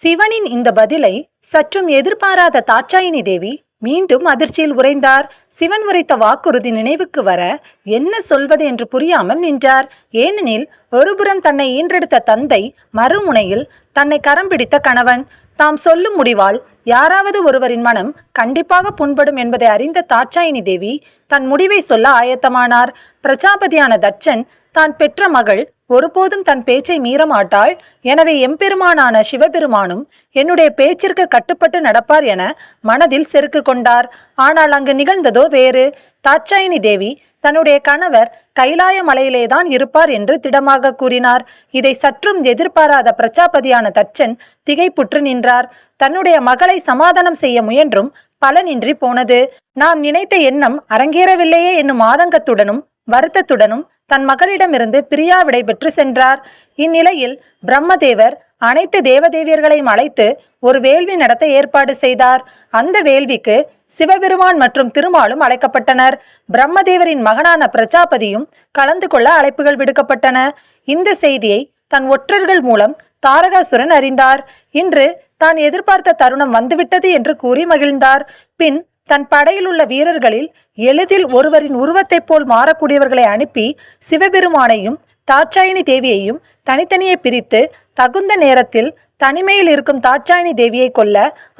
சிவனின் இந்த பதிலை சற்றும் எதிர்பாராத தாட்சாயினி தேவி மீண்டும் அதிர்ச்சியில் உறைந்தார். சிவன் உரைத்த வாக்குறுதி நினைவுக்கு வர என்ன சொல்வது என்று புரியாமல் நின்றார். ஏனெனில் ஒருபுறம் தன்னை ஈன்றெடுத்த தந்தை மறுமுனையில் தன்னை கரம் பிடித்த கணவன். தாம் சொல்லும் முடிவால் யாராவது ஒருவரின் மனம் கண்டிப்பாக புண்படும் என்பதை அறிந்த தாட்சாயினி தேவி தன் முடிவை சொல்ல ஆயத்தமானார். பிரஜாபதியான தட்சன் தான் பெற்ற மகள் ஒருபோதும் தன் பேச்சை மீறமாட்டாள். எனவே எம்பெருமானான சிவபெருமானும் என்னுடைய பேச்சிற்கு கட்டுப்பட்டு நடப்பார் என மனதில் செருக்கு கொண்டார். ஆனால் அங்கு நிகழ்ந்ததோ வேறு. தாட்சாயினி தேவி தன்னுடைய கணவர் கைலாய மலையிலேதான் இருப்பார் என்று திடமாக கூறினார். இதை சற்றும் எதிர்பாராத பிரஜாபதியான தச்சன் திகைப்புற்று நின்றார். தன்னுடைய மகளை சமாதானம் செய்ய முயன்றும் பலனின்றி போனது. நாம் நினைத்த எண்ணம் அரங்கேறவில்லையே என்னும் ஆதங்கத்துடனும் வருத்தத்துடனும் தன் மகளிடமிருந்து பிரியா விடை பெற்று சென்றார். இந்நிலையில் பிரம்மதேவர் அனைத்து தேவதேவியர்களையும் அழைத்து ஒரு வேள்வி நடத்த ஏற்பாடு செய்தார். அந்த வேள்விக்கு சிவபெருமான் மற்றும் திருமாலும் அழைக்கப்பட்டனர். பிரம்மதேவரின் மகனான பிரஜாபதியும் கலந்து கொள்ள அழைப்புகள் விடுக்கப்பட்டன. இந்த செய்தியை தன் ஒற்றர்கள் மூலம் தாரகாசுரன் அறிந்தார். இன்று தான் எதிர்பார்த்த தருணம் வந்துவிட்டது என்று கூறி மகிழ்ந்தார். பின் தன் படையில் உள்ள வீரர்களில் எளிதில் ஒருவரின் உருவத்தைப் போல் மாறக்கூடியவர்களை அனுப்பி சிவபெருமானையும் தாட்சாயினி தேவியையும் தனித்தனியே பிரித்து தகுந்த நேரத்தில் தனிமையில் இருக்கும் தாட்சாயினி தேவியை கொல்ல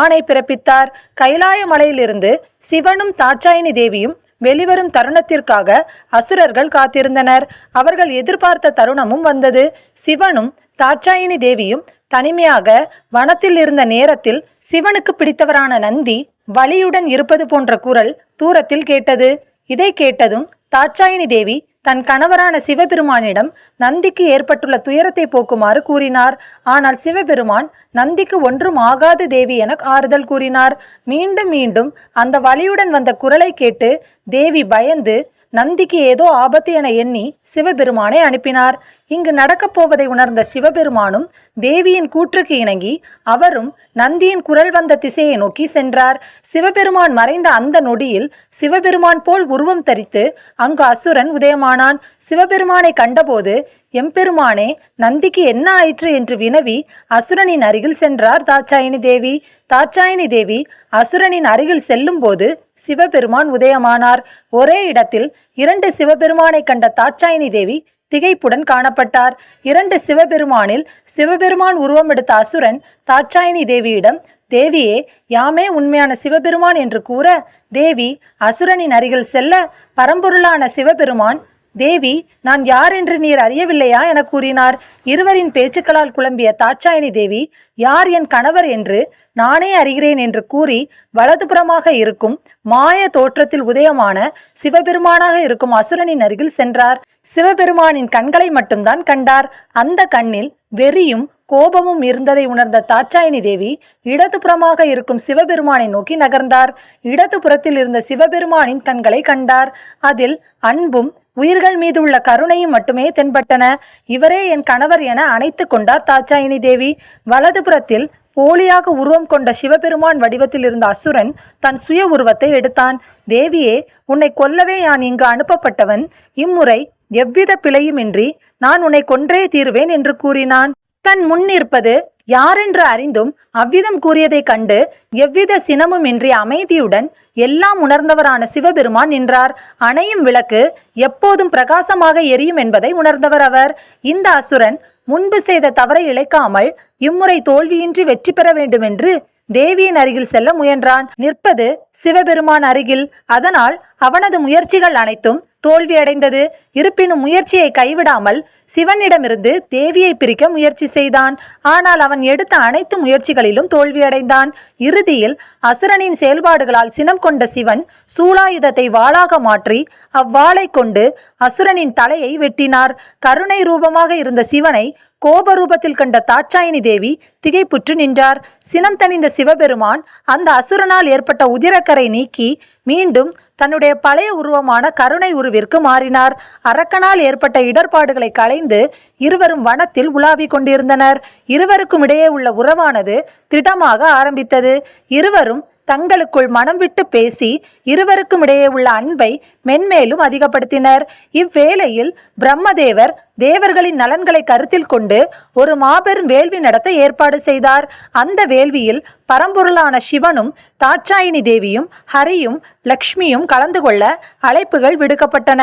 ஆணை பிறப்பித்தார். கைலாய மலையிலிருந்து சிவனும் தாட்சாயினி தேவியும் வெளிவரும் தருணத்திற்காக அசுரர்கள் காத்திருந்தனர். அவர்கள் எதிர்பார்த்த தருணமும் வந்தது. சிவனும் தாட்சாயினி தேவியும் தனிமையாக வனத்தில் இருந்த நேரத்தில் சிவனுக்கு பிடித்தவரான நந்தி வலியுடன் இருப்பது போன்ற குரல் தூரத்தில் கேட்டது. இதை கேட்டதும் தாட்சாயினி தேவி தன் கணவரான சிவபெருமானிடம் நந்திக்கு ஏற்பட்டுள்ள துயரத்தை போக்குமாறு கூறினார். ஆனால் சிவபெருமான் நந்திக்கு ஒன்றும் ஆகாது தேவி என ஆறுதல் கூறினார். மீண்டும் மீண்டும் அந்த வலியுடன் வந்த குரலை கேட்டு தேவி பயந்து நந்திக்கு ஏதோ ஆபத்து என எண்ணி சிவபெருமானை அனுப்பினார். இங்கு நடக்கப் போவதை உணர்ந்த சிவபெருமானும் தேவியின் கூற்றுக்கு இணங்கி அவரும் நந்தியின் குரல் வந்த திசையை நோக்கி சென்றார். சிவபெருமான் மறைந்த அந்த நொடியில் சிவபெருமான் போல் உருவம் தரித்து அங்கு அசுரன் உதயமானான். சிவபெருமானை கண்டபோது எம்பெருமானே நந்திக்கு என்ன ஆயிற்று? என்று வினவி அசுரனின் அருகில் சென்றார் தாட்சாயினி தேவி. தாட்சாயினி தேவி அசுரனின் அருகில் செல்லும்போது சிவபெருமான் உதயமானார். ஒரே இடத்தில் இரண்டு சிவபெருமானை கண்ட தாட்சாயினி தேவி திகைப்புடன் காணப்பட்டார். இரண்டு சிவபெருமானில் சிவபெருமான் உருவம் எடுத்த அசுரன் தாட்சாயினி தேவியிடம் தேவியே யாமே உண்மையான சிவபெருமான் என்று கூற தேவி அசுரனின் அருகில் செல்ல பரம்பொருளான சிவபெருமான் தேவி நான் யார் என்று நீர் அறியவில்லையா? என கூறினார். இருவரின் பேச்சுக்களால் குழம்பிய தாட்சாயணி தேவி யார் என் கணவர் என்று நானே அறிகிறேன் என்று கூறி வலதுபுறமாக இருக்கும் மாய தோற்றத்தில் உதயமான சிவபெருமானாக இருக்கும் அசுரனின் அருகில் சென்றார். சிவபெருமானின் கண்களை மட்டும்தான் கண்டார். அந்த கண்ணில் வெறியும் கோபமும் இருந்ததை உணர்ந்த தாட்சாயினி தேவி இடதுபுறமாக இருக்கும் சிவபெருமானை நோக்கி நகர்ந்தார். இடதுபுறத்தில் இருந்த சிவபெருமானின் கண்களை கண்டார். அதில் அன்பும் உயிர்கள் மீது உள்ள கருணையும் மட்டுமே தென்பட்டன. இவரே என் கணவர் என அணைத்து கொண்டார் தாச்சாயினி தேவி. வலதுபுறத்தில் போலியாக உருவம் கொண்ட சிவபெருமான் வடிவத்தில் இருந்த அசுரன் தன் சுய உருவத்தை எடுத்தான். தேவியே உன்னை கொல்லவே நான் இங்கு அனுப்பப்பட்டவன். இம்முறை எவ்வித பிழையுமின்றி நான் உன்னை கொன்றே தீருவேன் என்று கூறினான். தன் முன் நிற்பது யாரென்று அறிந்தும் அவ்விதம் கூறியதைக் கண்டு எவ்வித சினமுமின்றி அமைதியுடன் எல்லாம் உணர்ந்தவரான சிவபெருமான் நின்றார். அணையும் விளக்கு எப்போதும் பிரகாசமாக எரியும் என்பதை உணர்ந்தவர் அவர். இந்த அசுரன் முன்பு செய்த தவறை இழைக்காமல் இம்முறை தோல்வியின்றி வெற்றி பெற வேண்டுமென்று தேவியின் அருகில் செல்ல முயன்றான். நிற்பது சிவபெருமான் அருகில். அதனால் அவனது முயற்சிகள் அனைத்தும் தோல்வியடைந்தது. இருப்பினும் முயற்சியை கைவிடாமல் சிவனிடமிருந்து தேவியை பிரிக்க முயற்சி செய்தான். ஆனால் அவன் எடுத்த அனைத்து முயற்சிகளிலும் தோல்வியடைந்தான். இறுதியில் அசுரனின் செயல்பாடுகளால் சினம் கொண்ட சிவன் சூலாயுதத்தை வாளாக மாற்றி அவ்வாளை கொண்டு அசுரனின் தலையை வெட்டினார். கருணை ரூபமாக இருந்த சிவனை கோப ரூபத்தில் கண்ட தாட்சாயினி தேவி திகைப்புற்று நின்றார். சினம் தணிந்த சிவபெருமான் அந்த அசுரனால் ஏற்பட்ட உதிரக்கரை நீக்கி மீண்டும் தன்னுடைய பழைய உருவமான கருணை உருவிற்கு மாறினார். அரக்கனால் ஏற்பட்ட இடர்பாடுகளை களைந்து இருவரும் வனத்தில் உலாவிக் கொண்டிருந்தனர். இருவருக்கும் இடையே உள்ள உறவானது திடமாக ஆரம்பித்தது. இருவரும் தங்களுக்குள் மனம் விட்டு பேசி இருவருக்கும் இடையே உள்ள அன்பை மென்மேலும் அதிகப்படுத்தினர். இவ்வேளையில் பிரம்மதேவர் தேவர்களின் நலன்களை கருத்தில் கொண்டு ஒரு மாபெரும் வேள்வி நடத்த ஏற்பாடு செய்தார். அந்த வேள்வியில் பரம்பொருளான சிவனும் தாட்சாயினி தேவியும் ஹரியும் லக்ஷ்மியும் கலந்து கொள்ள அழைப்புகள் விடுக்கப்பட்டன.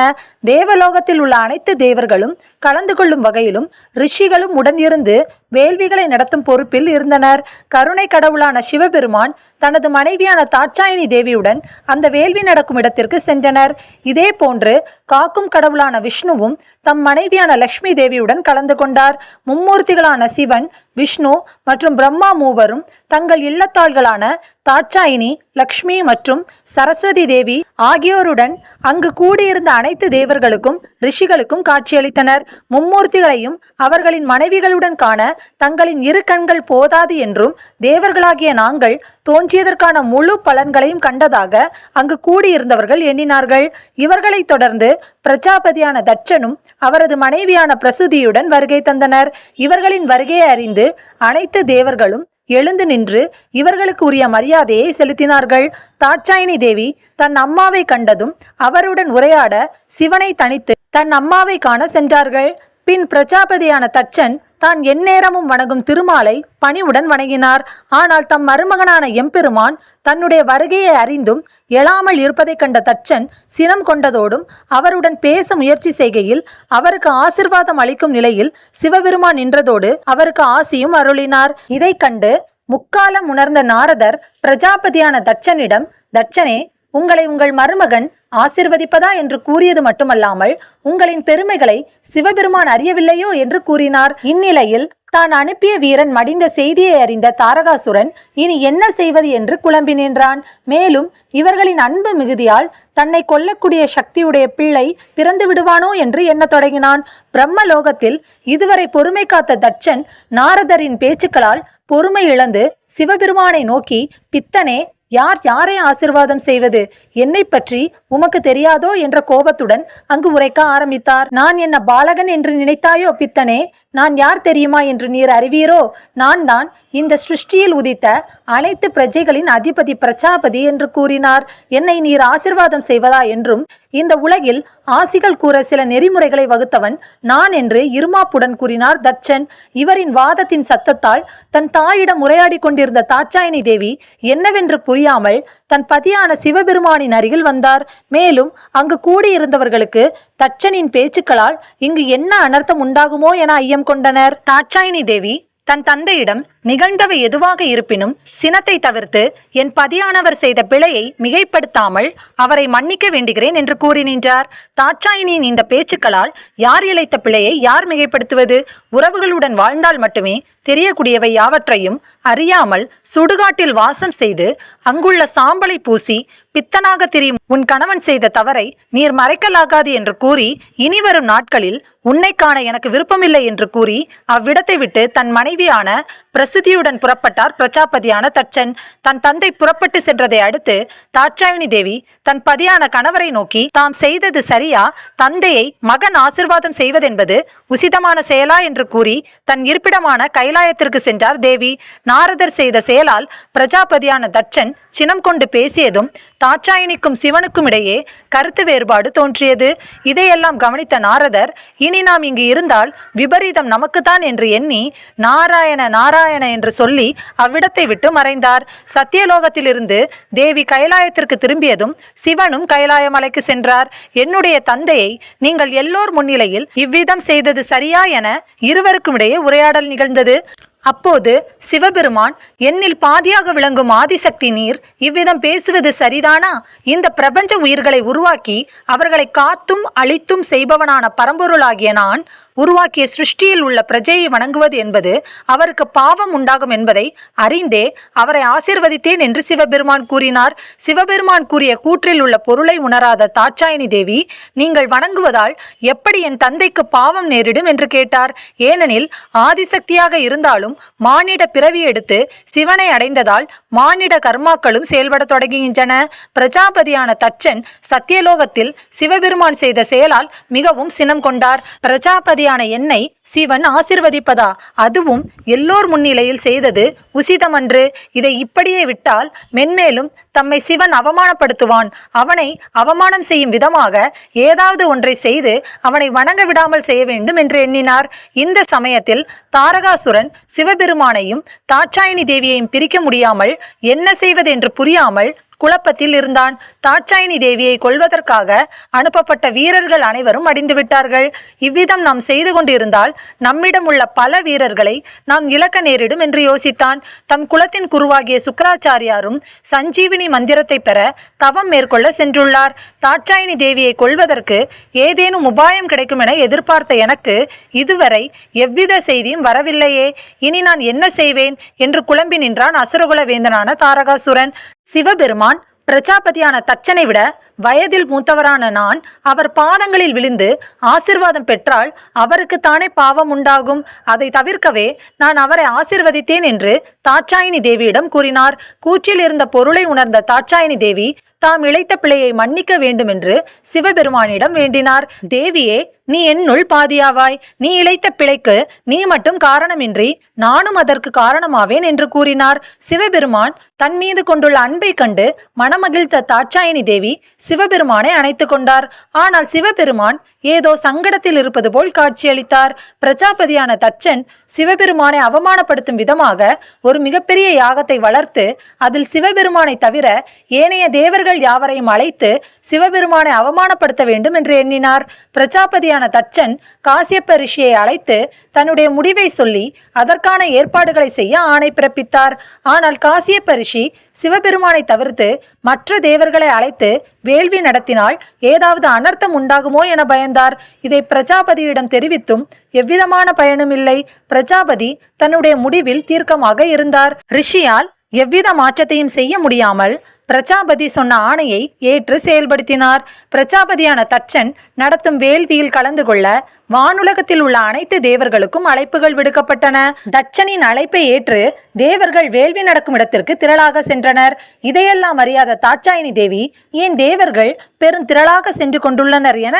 தேவலோகத்தில் உள்ள அனைத்து தேவர்களும் கலந்து கொள்ளும் வகையிலும் ரிஷிகளும் உடன் இருந்து வேள்விகளை நடத்தும் பொறுப்பில் இருந்தனர். கருணை கடவுளான சிவபெருமான் தனது மனைவியான தாட்சாயினி தேவியுடன் அந்த வேள்வி நடக்கும் இடத்திற்கு சென்றனர். இதே போன்று காக்கும் கடவுளான விஷ்ணுவும் தம் மனைவியான லக்ஷ்மி தேவியுடன் கலந்து கொண்டார். மும்மூர்த்திகளான சிவன் விஷ்ணு மற்றும் பிரம்மா மூவரும் தங்கள் இல்லத்தாள்களான தாட்சாயினி லக்ஷ்மி மற்றும் சரஸ்வதி தேவி ஆகியோருடன் அங்கு கூடியிருந்த அனைத்து தேவர்களுக்கும் ரிஷிகளுக்கும் காட்சியளித்தனர். மும்மூர்த்திகளையும் அவர்களின் மனைவிகளுடன் காண தங்களின் இரு கண்கள் போதாது என்றும் தேவர்களாகிய நாங்கள் தோன்றியதற்கான முழு பலன்களையும் கண்டதாக அங்கு கூடியிருந்தவர்கள் எண்ணினார்கள். இவர்களைத் தொடர்ந்து பிரஜாபதியான தட்சனும் அவரது மனைவியான பிரசுதியுடன் வருகை தந்தனர். இவர்களின் வருகையை அறிந்து அனைத்து தேவர்களும் எழுந்து நின்று இவர்களுக்கு உரிய மரியாதையை செலுத்தினார்கள். தாட்சாயினி தேவி தன் அம்மாவை கண்டதும் அவருடன் உரையாட சிவனை தனித்து தன் அம்மாவை காண சென்றார்கள். பின் பிரஜாபதியான தச்சன் தான் எந்நேரமும் வணங்கும் திருமாலை பணிவுடன் வணங்கினார். ஆனால் தம் மருமகனான எம்பெருமான் தன்னுடைய வருகையை அறிந்தும் எழாமல் இருப்பதைக் கண்ட தச்சன் சினம் கொண்டதோடும் அவருடன் பேச முயற்சி செய்கையில் அவருக்கு ஆசிர்வாதம் அளிக்கும் நிலையில் சிவபெருமான் நின்றதோடு அவருக்கு ஆசியும் அருளினார். இதைக் கண்டு முக்காலம் உணர்ந்த நாரதர் பிரஜாபதியான தட்சனிடம் தட்சனே உங்களை உங்கள் மருமகன் ஆசிர்வதிப்பதா என்று கூறியது மட்டுமல்லாமல் உங்களின் பெருமைகளை சிவபெருமான் அறியவில்லையோ என்று கூறினார். இந்நிலையில் தான் அனுப்பிய வீரன் மடிந்த செய்தியை அறிந்த தாரகாசுரன் இனி என்ன செய்வது என்று குழம்பி நின்றான். மேலும் இவர்களின் அன்பு மிகுதியால் தன்னை கொல்லக்கூடிய சக்தியுடைய பிள்ளை பிறந்து விடுவானோ என்று எண்ணத் தொடங்கினான். பிரம்மலோகத்தில் இதுவரை பொறுமை காத்த தட்சன் நாரதரின் பேச்சுக்களால் பொறுமை இழந்து சிவபெருமானை நோக்கி பித்தனே யார் யாரை ஆசிர்வாதம் செய்வது? என்னை பற்றி உமக்கு தெரியாதோ? என்ற கோபத்துடன் அங்கு உரைக்க ஆரம்பித்தார். நான் என்ன பாலகன் என்று நினைத்தாயோ? பித்தனே நான் யார் தெரியுமா என்று நீர் அறிவீரோ? நான் தான் இந்த சிருஷ்டியில் உதித்த அனைத்து பிரஜைகளின் அதிபதி பிரஜாபதி என்று கூறினார். என்னை நீர் ஆசிர்வாதம் செய்வதா என்றும் இந்த உலகில் ஆசிகள் கூற சில நெறிமுறைகளை வகுத்தவன் நான் என்று இருமாப்புடன் கூறினார் தட்சன். இவரின் வாதத்தின் சத்தத்தால் தன் தாயிடம் உரையாடி கொண்டிருந்த தாட்சாயினி தேவி என்னவென்று புரியாமல் தன் பதியான சிவபெருமானின் அருகில் வந்தார். மேலும் அங்கு கூடியிருந்தவர்களுக்கு தட்சனின் பேச்சுக்களால் இங்கு என்ன அனர்த்தம் உண்டாகுமோ என ஐயம் கொண்டனர். தாட்சாயினி தேவி தன் தந்தையிடம் நிகழ்ந்தவை எதுவாக இருப்பினும் சினத்தை தவிர்த்து என் பதியானவர் செய்த பிழையை மிகைப்படுத்தாமல் அவரை மன்னிக்க வேண்டுகிறேன் என்று கூறி நின்றார். தாட்சாயினியின் இந்த பேச்சுக்களால் யார் இழைத்த பிழையை யார் மிகைப்படுத்துவது? உறவுகளுடன் வாழ்ந்தால் மட்டுமே தெரியக்கூடியவை யாவற்றையும் அறியாமல் சுடுகாட்டில் வாசம் செய்து அங்குள்ள சாம்பலை பூசி பித்தனாக திரியும் உன் கணவன் செய்த தவறை நீர் மறைக்கலாகாது என்று கூறி இனிவரும் நாட்களில் உன்னை காண எனக்கு விருப்பமில்லை என்று கூறி அவ்விடத்தை விட்டு தன் மனைவியான பிரசித்தியுடன் புறப்பட்டார் பிரஜாபதியான தட்சன் தன் தந்தை புறப்பட்டு சென்றதை அடுத்து தாட்சாயணி தேவி தன் பதியான கணவரை நோக்கி தாம் செய்தது சரியா? தந்தையை மகன் ஆசிர்வாதம் செய்வதென்பது உசிதமான செயலா? என்று கூறி தன் இருப்பிடமான கைலாயத்திற்கு சென்றார் தேவி. நாரதர் செய்த செயலால் பிரஜாபதியான தட்சன் சினம் கொண்டு பேசியதும் தாட்சாயினிக்கும் சிவனுக்கும் இடையே கருத்து வேறுபாடு தோன்றியது. இதையெல்லாம் கவனித்த நாரதர் இனி நாம் இங்கு இருந்தால் விபரீதம் நமக்குத்தான் என்று எண்ணி நாராயண நாராயண என்று சொல்லி அவ்விடத்தை விட்டு மறைந்தார். சத்தியலோகத்திலிருந்து தேவி கைலாயத்திற்கு திரும்பியதும் சிவனும் கைலாய மலைக்கு சென்றார். என்னுடைய தந்தையை நீங்கள் எல்லோர் முன்னிலையில் இவ்விதம் செய்தது சரியா என இருவருக்கும் இடையே உரையாடல் நிகழ்ந்தது. அப்போது சிவபெருமான் என்னில் பாதியாக விளங்கும் ஆதிசக்தி நீர் இவ்விதம் பேசுவது சரிதானா? இந்த பிரபஞ்ச உயிர்களை உருவாக்கி அவர்களை காத்தும் அழித்தும் செய்பவனான பரம்பொருளாகிய நான் உருவாக்கிய சிருஷ்டியில் உள்ள பிரஜையை வணங்குவது என்பது அவருக்கு பாவம் உண்டாகும் என்பதை அறிந்தே அவரை ஆசிர்வதித்தேன் என்று சிவபெருமான் கூறினார். சிவபெருமான் கூறிய கூற்றில் உள்ள பொருளை உணராத தாட்சாயணி தேவி நீங்கள் வணங்குவதால் எப்படி என் தந்தைக்கு பாவம் நேரிடும்? என்று கேட்டார். ஏனெனில் ஆதிசக்தியாக இருந்தாலும் மானிட பிறவி எடுத்து சிவனை அடைந்ததால் மானிட கர்மாக்களும் செயல்படத் தொடங்குகின்றன. பிரஜாபதியான தச்சன் சத்தியலோகத்தில் சிவபெருமான் செய்த செயலால் மிகவும் சினம் கொண்டார். பிரஜாபதியான என்னை சிவன் ஆசிர்வதிப்பதா? அதுவும் எல்லோர் முன்னிலையில் செய்தது உசிதமன்று. இதை இப்படியே விட்டால் மென்மேலும் தம்மை சிவன் அவமானப்படுத்துவான். அவனை அவமானம் செய்யும் விதமாக ஏதாவது ஒன்றை செய்து அவனை வணங்க விடாமல் செய்ய வேண்டும் என்று எண்ணினார். இந்த சமயத்தில் தாரகாசுரன் சிவபெருமானையும் தாட்சாயினி தேவியையும் பிரிக்க முடியாமல் என்ன செய்வது என்று புரியாமல் குழப்பத்தில் இருந்தான். தாட்சாயினி தேவியை கொல்வதற்காக அனுப்பப்பட்ட வீரர்கள் அனைவரும் அடிந்துவிட்டார்கள் இவ்விதம் நாம் செய்து கொண்டிருந்தால் நம்மிடம் உள்ள பல வீரர்களை நாம் இழக்க நேரிடும் என்று யோசித்தான். தம் குலத்தின் குருவாகிய சுக்கராச்சாரியாரும் சஞ்சீவினி மந்திரத்தை பெற தவம் மேற்கொள்ள சென்றுள்ளார். தாட்சாயினி தேவியை கொல்வதற்கு ஏதேனும் உபாயம் கிடைக்கும் என எதிர்பார்த்த எனக்கு இதுவரை எவ்வித செய்தியும் வரவில்லையே. இனி நான் என்ன செய்வேன்? என்று குழம்பி நின்றான் அசுரகுல வேந்தனான தாரகாசுரன். சிவபெருமான் பிரஜாபதியான தச்சனை விட வயதில் மூத்தவரான நான் அவர் பாதங்களில் விழுந்து ஆசிர்வாதம் பெற்றால் அவருக்கு தானே பாவம் உண்டாகும். அதை தவிர்க்கவே நான் அவரை ஆசிர்வதித்தேன் என்று தாட்சாயினி தேவியிடம் கூறினார். கூற்றில் இருந்த பொருளை உணர்ந்த தாட்சாயினி தேவி தாம் இழைத்த பிழையை மன்னிக்க வேண்டுமென்று சிவபெருமானிடம் வேண்டினார். தேவியே நீ என்னுள் பாதியாவாய். நீ இழைத்த பிழைக்கு நீ மட்டும் காரணமின்றி நானும் அதற்கு காரணமாவேன் என்று கூறினார். சிவபெருமான் தன் மீது கொண்டுள்ள அன்பை கண்டு மனமகிழ்த்த தாட்சாயணி தேவி சிவபெருமானை அணைத்து கொண்டார். ஆனால் சிவபெருமான் ஏதோ சங்கடத்தில் இருப்பது போல் காட்சியளித்தார். பிரஜாபதியான தச்சன் சிவபெருமானை அவமானப்படுத்தும் விதமாக ஒரு மிகப்பெரிய யாகத்தை வளர்த்து அதில் சிவபெருமானை தவிர ஏனைய தேவர்கள் யாவரையும் அழைத்து சிவபெருமானை அவமானப்படுத்த வேண்டும் என்று எண்ணினார். பிரஜாபதியான தச்சன் காசியப்ப ரிஷியை அழைத்து தன்னுடைய முடிவை சொல்லி அதற்கான ஏற்பாடுகளை செய்ய ஆணை பிறப்பித்தார். ஆனால் காசியப்ப ரிஷி சிவபெருமானை தவிர்த்து மற்ற தேவர்களை அழைத்து வேள்வி நடத்தினால் ஏதாவது அனர்த்தம் உண்டாகுமோ என பயந்தார். இதை பிரஜாபதியிடம் தெரிவித்தும் எவ்விதமான பயனும் இல்லை. பிரஜாபதி தன்னுடைய முடிவில் தீர்க்கமாக இருந்தார். ரிஷியால் எவ்வித மாற்றத்தையும் செய்ய முடியாமல் பிரஜாபதி சொன்ன ஆணையை ஏற்று செயல்படுத்தினார். பிரஜாபதியான தச்சன் நடத்தும் வேள்வியில் கலந்து கொள்ள வானுலகத்தில் உள்ள அனைத்து தேவர்களுக்கும் அழைப்புகள் விடுக்கப்பட்டன. தட்சனின் அழைப்பை ஏற்று தேவர்கள் வேள்வி நடக்கும் இடத்திற்கு திரளாக சென்றனர். இதையெல்லாம் அறியாத தாட்சாயினி தேவி ஏன் தேவர்கள் பெரும் திரளாக சென்று கொண்டுள்ளனர் என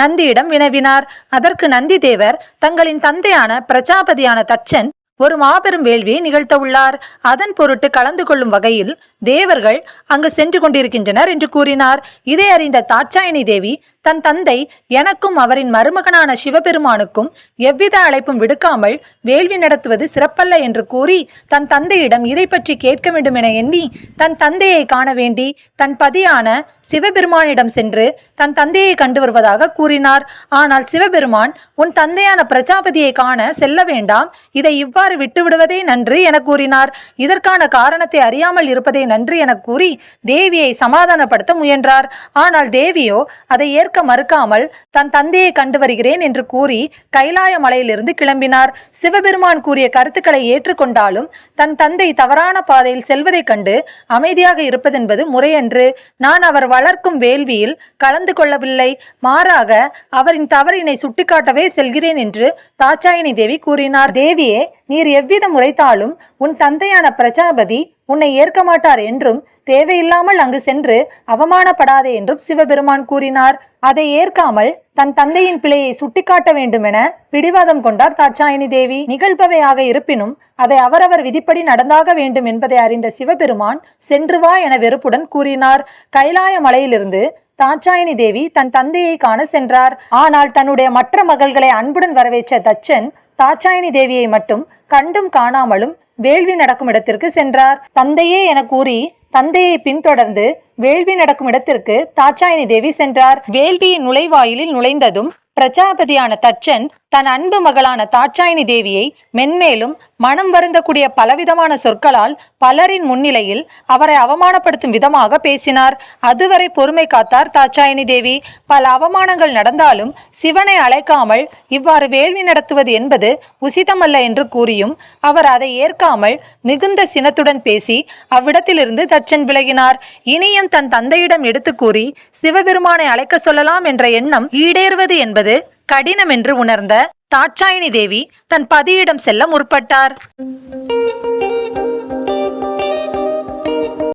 நந்தியிடம் வினவினார். அதற்கு நந்தி தேவர் தங்களின் தந்தையான பிரஜாபதியான தட்சன் ஒரு மாபெரும் வேள்வியை நிகழ்த்த உள்ளார். அதன் பொருட்டு கலந்து கொள்ளும் வகையில் தேவர்கள் அங்கு சென்று கொண்டிருக்கின்றனர் என்று கூறினார். இதை அறிந்த தாட்சாயணி தேவி தன் தந்தை எனக்கும் அவரின் மருமகனான சிவபெருமானுக்கும் எவ்வித அழைப்பும் விடுக்காமல் வேள்வி நடத்துவது சிறப்பல்ல என்று கூறி தன் தந்தையிடம் இதை பற்றி கேட்க வேண்டும் என எண்ணி தன் தந்தையை காண வேண்டி தன் பதியான சிவபெருமானிடம் சென்று தன் தந்தையை கண்டு வருவதாக கூறினார். ஆனால் சிவபெருமான் உன் தந்தையான பிரஜாபதியை காண செல்ல வேண்டாம். இதை இவ்வாறு விட்டுவிடுவதே நன்று என கூறினார். இதற்கான காரணத்தை அறியாமல் இருப்பதே நன்று என கூறி தேவியை சமாதானப்படுத்த முயன்றார். ஆனால் தேவியோ அதை ஏற்க மறுக்காமல் தன் தந்தையை கண்டு வருகிறேன் என்று கூறி கைலாய மலையிலிருந்து கிளம்பினார். சிவபெருமான் கூறிய கருத்துக்களை ஏற்றுக்கொண்டாலும் தன் தந்தை தவறான பாதையில் செல்வதைக் கண்டு அமைதியாக இருப்பதென்பது முறையன்று. நான் அவர் வளர்க்கும் வேள்வியில் கலந்து கொள்ளவில்லை. மாறாக அவரின் தவறினை சுட்டிக்காட்டவே செல்கிறேன் என்று தாச்சாயினி தேவி கூறினார். தேவியே நீர் எவ்வித முறைத்தாலும் உன் தந்தையான பிரஜாபதி உன்னை ஏற்க மாட்டார் என்றும் தேவையில்லாமல் அங்கு சென்று அவமானப்படாதே என்றும் சிவபெருமான் கூறினார். அதை ஏற்காமல் தன் தந்தையின் பிழையை சுட்டிக்காட்ட வேண்டுமென பிடிவாதம் கொண்டார் தாட்சாயினி தேவி. நிகழ்பவையாக இருப்பினும் அதை அவரவர் விதிப்படி நடந்தாக வேண்டும் என்பதை அறிந்த சிவபெருமான் சென்று வா என வெறுப்புடன் கூறினார். கைலாய மலையிலிருந்து தாட்சாயினி தேவி தன் தந்தையை காண சென்றார். ஆனால் தன்னுடைய மற்ற மகள்களை அன்புடன் வரவேற்ற தச்சன் தாட்சாயினி தேவியை மட்டும் கண்டும் காணாமலும் வேள்வி நடக்கும் இடத்திற்கு சென்றார். தந்தையே என கூறி தந்தையை பின்தொடர்ந்து வேள்வி நடக்கும் இடத்திற்கு தாட்சாயினி தேவி சென்றார். வேள்வியின் நுழைவாயிலில் நுழைந்ததும் பிரஜாபதியான தச்சன் தன் அன்பு மகளான தாட்சாயினி தேவியை மென்மேலும் மனம் வருந்தக்கூடிய பலவிதமான சொற்களால் பலரின் முன்னிலையில் அவரை அவமானப்படுத்தும் விதமாக பேசினார். அதுவரை பொறுமை காத்தார் தாட்சாயினி தேவி. பல அவமானங்கள் நடந்தாலும் சிவனை அழைக்காமல் இவ்வாறு வேள்வி நடத்துவது என்பது உசிதமல்ல என்று கூறியும் அவர் அதை ஏற்காமல் மிகுந்த சினத்துடன் பேசி அவ்விடத்திலிருந்து தச்சன் விலகினார். இனியும் தன் தந்தையிடம் எடுத்து கூறி சிவபெருமானை அழைக்க சொல்லலாம் என்ற எண்ணம் ஈடேறுவது என்பது கடினம் என்று உணர்ந்த தாட்சாயினி தேவி தன் பதியிடம் செல்ல முற்பட்டார்.